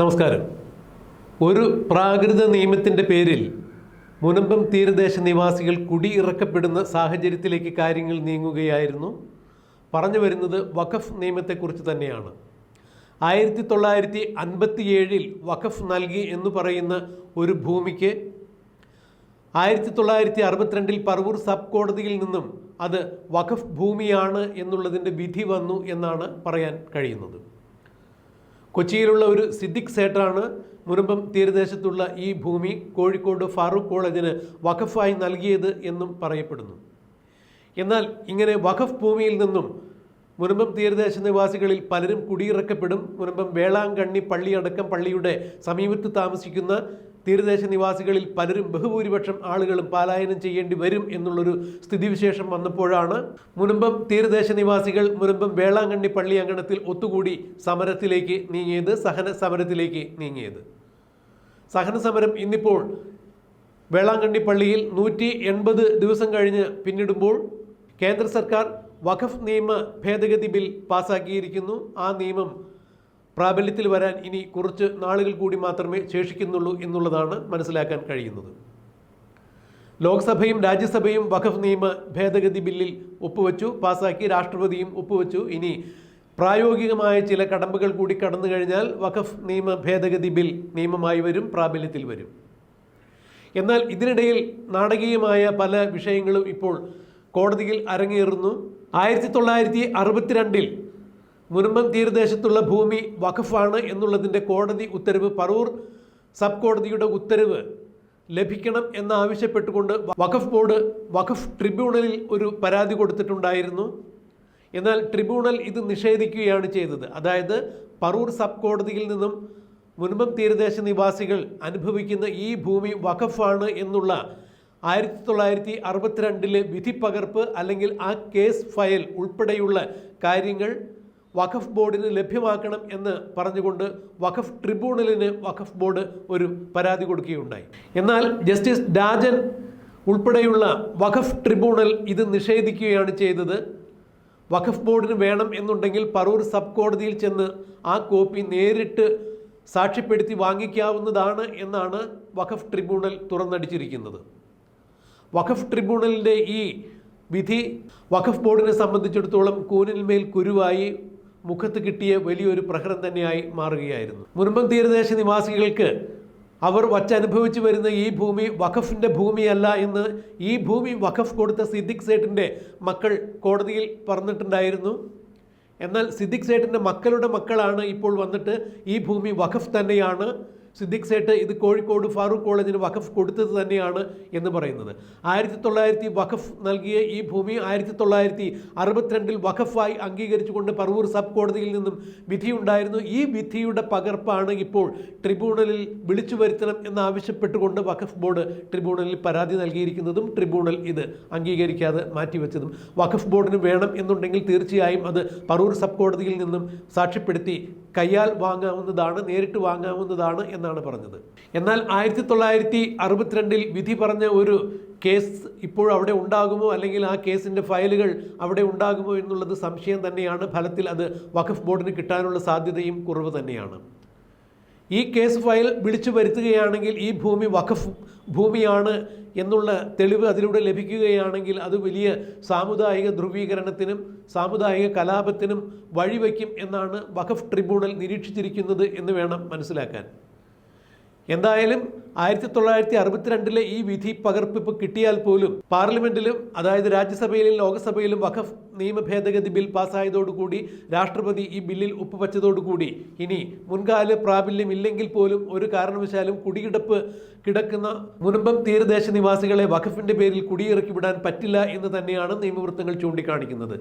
നമസ്കാരം. ഒരു പ്രാകൃത നിയമത്തിന്റെ പേരിൽ മുനമ്പം തീരദേശ നിവാസികൾ കുടിയിറക്കപ്പെടുന്ന സാഹചര്യത്തിലേക്ക് കാര്യങ്ങൾ നീങ്ങുകയായിരുന്നു. പറഞ്ഞു വരുന്നത് വഖഫ് നിയമത്തെക്കുറിച്ച് തന്നെയാണ്. ആയിരത്തി തൊള്ളായിരത്തി അൻപത്തിയേഴിൽ വഖഫ് നൽകി എന്ന് പറയുന്ന ഒരു ഭൂമിക്ക് ആയിരത്തി തൊള്ളായിരത്തി അറുപത്തിരണ്ടിൽ പറവൂർ സബ് കോടതിയിൽ നിന്നും അത് വഖഫ് ഭൂമിയാണ് എന്നുള്ളതിന്റെ വിധി വന്നു എന്നാണ് പറയാൻ കഴിയുന്നത്. കൊച്ചിയിലുള്ള ഒരു സിദ്ദിഖ് സേട്ടാണ് മുനമ്പം തീരദേശത്തുള്ള ഈ ഭൂമി കോഴിക്കോട് ഫാറൂഖ് കോളേജിന് വഖഫായി നൽകിയത് എന്നും പറയപ്പെടുന്നു. എന്നാൽ ഇങ്ങനെ വഖഫ് ഭൂമിയിൽ നിന്നും മുനമ്പം തീരദേശ നിവാസികളിൽ പലരും കുടിയിറക്കപ്പെടും. മുനമ്പം വേളാങ്കണ്ണി പള്ളിയടക്കം പള്ളിയുടെ സമീപത്ത് താമസിക്കുന്ന തീരദേശ നിവാസികളിൽ പലരും ബഹുഭൂരിപക്ഷം ആളുകളും പലായനം ചെയ്യേണ്ടി വരും എന്നുള്ളൊരു സ്ഥിതിവിശേഷം വന്നപ്പോഴാണ് മുനമ്പം തീരദേശ നിവാസികൾ മുനമ്പം വേളാങ്കണ്ണി പള്ളി അങ്കണത്തിൽ ഒത്തുകൂടി സമരത്തിലേക്ക് നീങ്ങിയത് സഹന സമരത്തിലേക്ക് നീങ്ങിയത്. സഹന സമരം ഇന്നിപ്പോൾ വേളാങ്കണ്ണി പള്ളിയിൽ നൂറ്റി എൺപത് ദിവസം കഴിഞ്ഞ് പിന്നിടുമ്പോൾ കേന്ദ്ര സർക്കാർ വഖഫ് നിയമ ഭേദഗതി ബിൽ പാസാക്കിയിരിക്കുന്നു. ആ നിയമം പ്രാബല്യത്തിൽ വരാൻ ഇനി കുറച്ച് നാളുകൾ കൂടി മാത്രമേ ശേഷിക്കുന്നുള്ളൂ എന്നുള്ളതാണ് മനസ്സിലാക്കാൻ കഴിയുന്നത്. ലോക്സഭയും രാജ്യസഭയും വഖഫ് നിയമ ഭേദഗതി ബില്ലിൽ ഒപ്പുവെച്ചു പാസാക്കി രാഷ്ട്രപതിയും ഒപ്പുവെച്ചു. ഇനി പ്രായോഗികമായ ചില കടമ്പകൾ കൂടി കടന്നു കഴിഞ്ഞാൽ വഖഫ് നിയമ ഭേദഗതി ബിൽ നിയമമായി വരും പ്രാബല്യത്തിൽ വരും. എന്നാൽ ഇതിനിടയിൽ നാടകീയമായ പല വിഷയങ്ങളും ഇപ്പോൾ കോടതിയിൽ അരങ്ങേറുന്നു. ആയിരത്തി തൊള്ളായിരത്തി അറുപത്തിരണ്ടിൽ മുനമ്പം തീരദേശത്തുള്ള ഭൂമി വഖഫാണ് എന്നുള്ളതിന്റെ കോടതി ഉത്തരവ് പറവൂർ സബ് കോടതിയുടെ ഉത്തരവ് ലഭിക്കണം എന്നാവശ്യപ്പെട്ടുകൊണ്ട് വഖഫ് ബോർഡ് വഖഫ് ട്രിബ്യൂണലിൽ ഒരു പരാതി കൊടുത്തിട്ടുണ്ടായിരുന്നു. എന്നാൽ ട്രിബ്യൂണൽ ഇത് നിഷേധിക്കുകയാണ് ചെയ്തത്. അതായത് പറൂർ സബ് കോടതിയിൽ നിന്നും മുൻപം തീരദേശ നിവാസികൾ അനുഭവിക്കുന്ന ഈ ഭൂമി വഖഫാണ് എന്നുള്ള ആയിരത്തി തൊള്ളായിരത്തി അറുപത്തിരണ്ടിലെ വിധി പകർപ്പ് അല്ലെങ്കിൽ ആ കേസ് ഫയൽ ഉൾപ്പെടെയുള്ള കാര്യങ്ങൾ വഖഫ് ബോർഡിന് ലഭ്യമാക്കണം എന്ന് പറഞ്ഞുകൊണ്ട് വഖഫ് ട്രിബ്യൂണലിന് വഖഫ് ബോർഡ് ഒരു പരാതി കൊടുക്കുകയുണ്ടായി. എന്നാൽ ജസ്റ്റിസ് രാജൻ ഉൾപ്പെടെയുള്ള വഖഫ് ട്രിബ്യൂണൽ ഇത് നിഷേധിക്കുകയാണ് ചെയ്തത്. വഖഫ് ബോർഡിന് വേണം എന്നുണ്ടെങ്കിൽ പറൂർ സബ് കോടതിയിൽ ചെന്ന് ആ കോപ്പി നേരിട്ട് സാക്ഷ്യപ്പെടുത്തി വാങ്ങിക്കാവുന്നതാണ് എന്നാണ് വഖഫ് ട്രിബ്യൂണൽ തുറന്നടിച്ചിരിക്കുന്നത്. വഖഫ് ട്രിബ്യൂണലിന്റെ ഈ വിധി വഖഫ് ബോർഡിനെ സംബന്ധിച്ചിടത്തോളം കൂനിന്മേൽ കുരുവായി മുഖത്ത് കിട്ടിയ വലിയൊരു പ്രഹരം തന്നെയായി മാറുകയായിരുന്നു. മുൻപം തീരദേശ നിവാസികൾക്ക് അവർ വച്ചനുഭവിച്ചു വരുന്ന ഈ ഭൂമി വഖഫിന്റെ ഭൂമിയല്ല എന്ന് ഈ ഭൂമി വഖഫ് കൊടുത്ത സിദ്ദിഖ് സേട്ടിന്റെ മക്കൾ കോടതിയിൽ പറഞ്ഞിട്ടുണ്ടായിരുന്നു. എന്നാൽ സിദ്ദിഖ് സേട്ടിന്റെ മക്കളുടെ മക്കളാണ് ഇപ്പോൾ വന്നിട്ട് ഈ ഭൂമി വഖഫ് തന്നെയാണ്. സിദ്ദിഖ് സേട്ട് ഇത് കോഴിക്കോട് ഫാറൂഖ് കോളേജിന് വഖഫ് കൊടുത്തത് തന്നെയാണ് എന്ന് പറയുന്നത്. ആയിരത്തി തൊള്ളായിരത്തി വഖഫ് നൽകിയ ഈ ഭൂമി ആയിരത്തി തൊള്ളായിരത്തി അറുപത്തിരണ്ടിൽ വഖഫായി അംഗീകരിച്ചുകൊണ്ട് പറവൂർ സബ് കോടതിയിൽ നിന്നും വിധിയുണ്ടായിരുന്നു. ഈ വിധിയുടെ പകർപ്പാണ് ഇപ്പോൾ ട്രിബ്യൂണലിൽ വിളിച്ചു വരുത്തണം എന്നാവശ്യപ്പെട്ടുകൊണ്ട് വഖഫ് ബോർഡ് ട്രിബ്യൂണലിൽ പരാതി നൽകിയിരിക്കുന്നതും ട്രിബ്യൂണൽ ഇത് അംഗീകരിക്കാതെ മാറ്റിവെച്ചതും. വഖഫ് ബോർഡിന് വേണം എന്നുണ്ടെങ്കിൽ തീർച്ചയായും അത് പറവൂർ സബ് കോടതിയിൽ നിന്നും സാക്ഷ്യപ്പെടുത്തി കയ്യാൽ വാങ്ങാവുന്നതാണ് നേരിട്ട് വാങ്ങാവുന്നതാണ് എന്നാണ് പറഞ്ഞത്. എന്നാൽ ആയിരത്തി തൊള്ളായിരത്തി അറുപത്തിരണ്ടിൽ വിധി പറഞ്ഞ ഒരു കേസ് ഇപ്പോൾ അവിടെ ഉണ്ടാകുമോ? അല്ലെങ്കിൽ ആ കേസിന്റെ ഫയലുകൾ അവിടെ ഉണ്ടാകുമോ എന്നുള്ളത് സംശയം തന്നെയാണ്. ഫലത്തിൽ അത് വഖഫ് ബോർഡിന് കിട്ടാനുള്ള സാധ്യതയും കുറവ് തന്നെയാണ്. ഈ കേസ് ഫയൽ വിളിച്ചു വരുത്തുകയാണെങ്കിൽ ഈ ഭൂമി വഖഫ് ഭൂമിയാണ് എന്നുള്ള തെളിവ് അതിലൂടെ ലഭിക്കുകയാണെങ്കിൽ അത് വലിയ സാമുദായിക ധ്രുവീകരണത്തിനും സാമുദായിക കലാപത്തിനും വഴിവെക്കും എന്നാണ് വഖഫ് ട്രിബ്യൂണൽ നിരീക്ഷിച്ചിരിക്കുന്നത് എന്ന് വേണം മനസ്സിലാക്കാൻ. എന്തായാലും ആയിരത്തി തൊള്ളായിരത്തി അറുപത്തിരണ്ടിലെ ഈ വിധി പകർപ്പിപ്പ് കിട്ടിയാൽ പോലും പാർലമെന്റിലും അതായത് രാജ്യസഭയിലും ലോക്സഭയിലും വഖഫ് നിയമ ഭേദഗതി ബിൽ പാസ്സായതോടുകൂടി രാഷ്ട്രപതി ഈ ബില്ലിൽ ഒപ്പുവച്ചതോടുകൂടി ഇനി മുൻകാല പ്രാബല്യം ഇല്ലെങ്കിൽ പോലും ഒരു കാരണവശാലും കുടികിടപ്പ് കിടക്കുന്ന മുനമ്പം തീരദേശ നിവാസികളെ വഖഫിന്റെ പേരിൽ കുടിയിറക്കി വിടാൻ പറ്റില്ല എന്ന് തന്നെയാണ് നിയമവൃത്തങ്ങൾ ചൂണ്ടിക്കാണിക്കുന്നത്.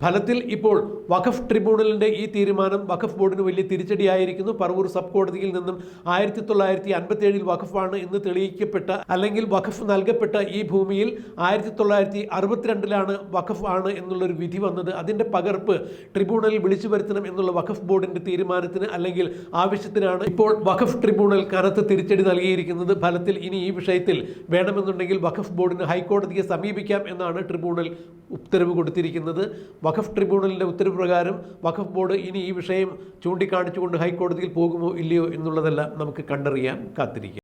ഫലത്തിൽ ഇപ്പോൾ വഖഫ് ട്രിബ്യൂണലിന്റെ ഈ തീരുമാനം വഖഫ് ബോർഡിന് വലിയ തിരിച്ചടിയായിരിക്കുന്നു. പറവൂർ സബ് കോടതിയിൽ നിന്നും ആയിരത്തി തൊള്ളായിരത്തി അൻപത്തിയേഴിൽ വഖഫാണ് എന്ന് തെളിയിക്കപ്പെട്ട അല്ലെങ്കിൽ വഖഫ് നൽകപ്പെട്ട ഈ ഭൂമിയിൽ ആയിരത്തി തൊള്ളായിരത്തി അറുപത്തിരണ്ടിലാണ് വഖഫ് ആണ് എന്നുള്ളൊരു വിധി വന്നത്. അതിന്റെ പകർപ്പ് ട്രിബ്യൂണലിൽ വിളിച്ചു വരുത്തണം എന്നുള്ള വഖഫ് ബോർഡിന്റെ തീരുമാനത്തിന് അല്ലെങ്കിൽ ആവശ്യത്തിനാണ് ഇപ്പോൾ വഖഫ് ട്രിബ്യൂണൽ കനത്ത തിരിച്ചടി നൽകിയിരിക്കുന്നത്. ഫലത്തിൽ ഇനി ഈ വിഷയത്തിൽ വേണമെന്നുണ്ടെങ്കിൽ വഖഫ് ബോർഡിന് ഹൈക്കോടതിയെ സമീപിക്കാം എന്നാണ് ട്രിബ്യൂണൽ ഉത്തരവ് കൊടുത്തിരിക്കുന്നത്. വഖഫ് ട്രിബ്യൂണലിന്റെ ഉത്തരവ് പ്രകാരം വഖഫ് ബോർഡ് ഇനി ഈ വിഷയം ചൂണ്ടിക്കാണിച്ചുകൊണ്ട് ഹൈക്കോടതിയിൽ പോകുമോ ഇല്ലയോ എന്നുള്ളതെല്ലാം നമുക്ക് കണ്ടറിയാൻ കാത്തിരിക്കാം.